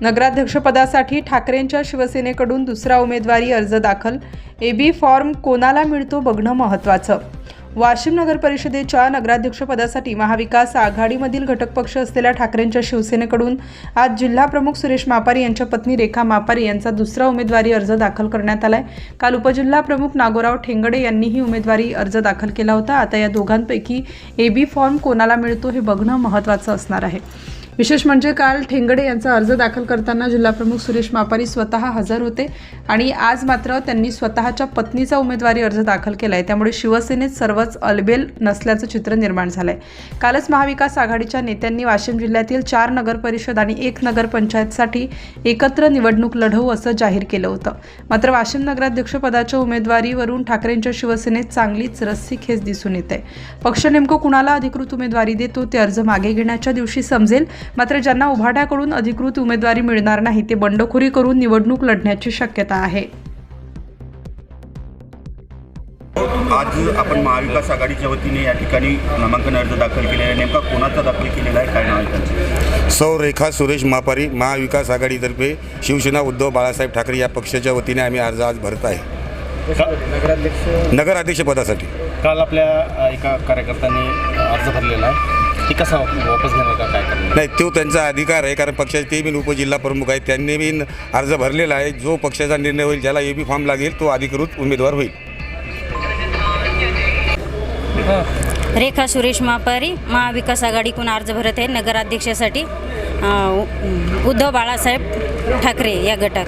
नगराध्यक्षपदासाठी ठाकरेंच्या शिवसेनेकडून दुसरा उमेदवारी अर्ज दाखल. ए बी फॉर्म कोणाला मिळतो बघणं महत्त्वाचं. वाशिम नगर परिषदेच्या नगराध्यक्षपदासाठी महाविकास आघाडीमधील घटक पक्ष असलेल्या ठाकरेंच्या शिवसेनेकडून आज जिल्हाप्रमुख सुरेश मापारी यांच्या पत्नी रेखा मापारी यांचा दुसरा उमेदवारी अर्ज दाखल करण्यात आलाय. काल उपजिल्हा प्रमुख नागोराव ठेंगडे यांनीही उमेदवारी अर्ज दाखल केला होता. आता या दोघांपैकी ए बी फॉर्म कोणाला मिळतो हे बघणं महत्त्वाचं असणार आहे. विशेष म्हणजे काल ठेंगडे यांचा अर्ज दाखल करताना जिल्हाप्रमुख सुरेश मापारी स्वतः हजर होते आणि आज मात्र त्यांनी स्वतःच्या पत्नीचा उमेदवारी अर्ज दाखल केला आहे त्यामुळे शिवसेनेत सर्वच अलबेल नसल्याचं चित्र निर्माण झालं आहे कालच महाविकास आघाडीच्या नेत्यांनी वाशिम जिल्ह्यातील चार नगर परिषद आणि एक नगरपंचायतसाठी एकत्र निवडणूक लढवू असं जाहीर केलं होतं. मात्र वाशिम नगराध्यक्षपदाच्या उमेदवारीवरून ठाकरेंच्या शिवसेनेत चांगलीच रस्सीखेच दिसून येते. पक्ष नेमकं कुणाला अधिकृत उमेदवारी देतो ते अर्ज मागे घेण्याच्या दिवशी समजेल. मात्र ज्यांना उभाट्याकडून अधिकृत उमेदवारी मिळणार नाही ते बंडखोरी करून निवडणूक लढण्याची शक्यता आहे. आज आपण महाविकास आघाडीच्या वतीने या ठिकाणी नामांकन अर्ज दाखल केलेला. आहे नेमका कोणाचा दाखल केलेला आहे? काय नाव सौ रेखा सुरेश मापारी महाविकास आघाडीतर्फे शिवसेना उद्धव बाळासाहेब ठाकरे या पक्षाच्या वतीने आम्ही अर्ज आज भरत आहे. नगराध्यक्ष नगराध्यक्षपदासाठी काल आपल्या एका कार्यकर्त्यांनी अर्ज भरलेला आहे. ते कसा वापस घेणार का? काय नाही तो त्यांचा अधिकार आहे कारण पक्षाचे ते बी उपजिल्हा प्रमुख आहेत त्यांनी बी अर्ज भरलेला आहे. जो पक्षाचा निर्णय होईल ज्याला ए बी फॉर्म लागेल तो अधिकृत उमेदवार होईल. रेखा सुरेश मापारी महाविकास आघाडीकडून अर्ज भरत आहे नगराध्यक्षासाठी उद्धव बाळासाहेब ठाकरे या गटात.